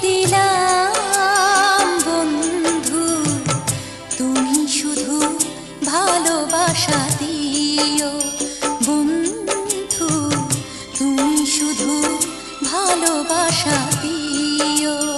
দিলাম বন্ধু। তুমি শুধু ভালোবাসা দিও বন্ধু। তুমি শুধু ভালোবাসা দিও।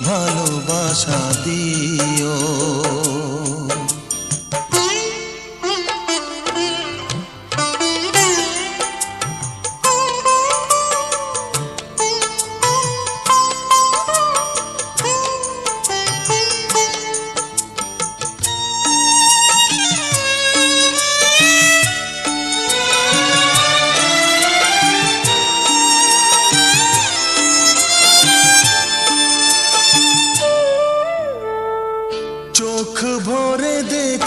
ভালোবাসা দিও।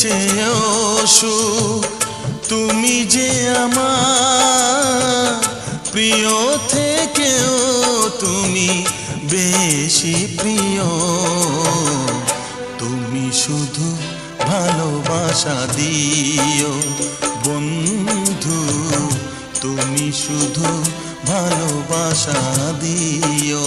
চেয়েও সুখ, তুমি যে আমার প্রিয় থেকেও তুমি বেশি প্রিয়। তুমি শুধু ভালোবাসা দিও বন্ধু, তুমি শুধু ভালোবাসা দিও।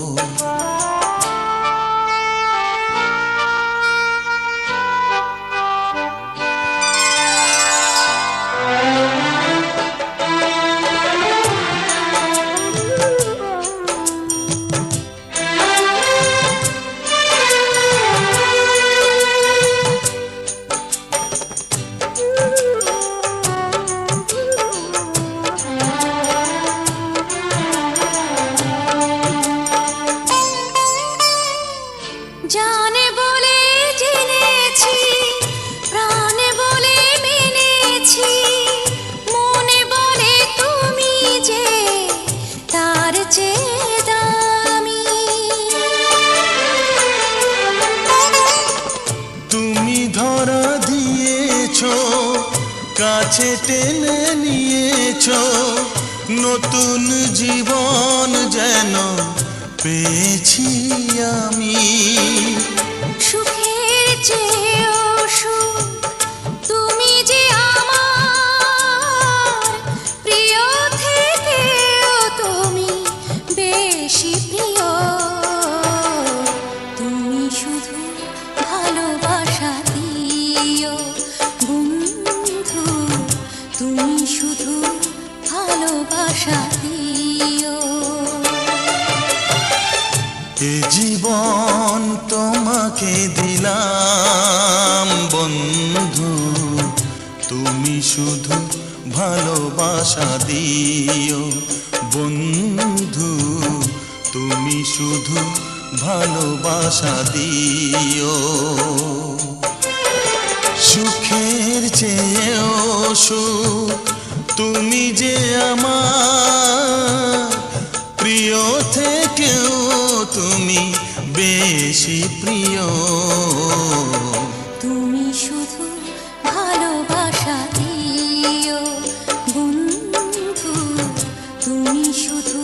তুমি ধরা দিয়েছ কাছে টেনে নিয়েছ নতুন জীবন যেন পেয়েছি আমি। সুখের চেয়েও তুমি শুধু ভালোবাসা দিও। জীবন তোমাকে দিলাম, বন্ধু। তুমি শুধু ভালোবাসা দিও, বন্ধু। তুমি শুধু ভালোবাসা দিও। সুখের চেয়েও বসো তুমি যে আমার প্রিয় থেকেও তুমি বেশি প্রিয়। তুমি শুধু ভালো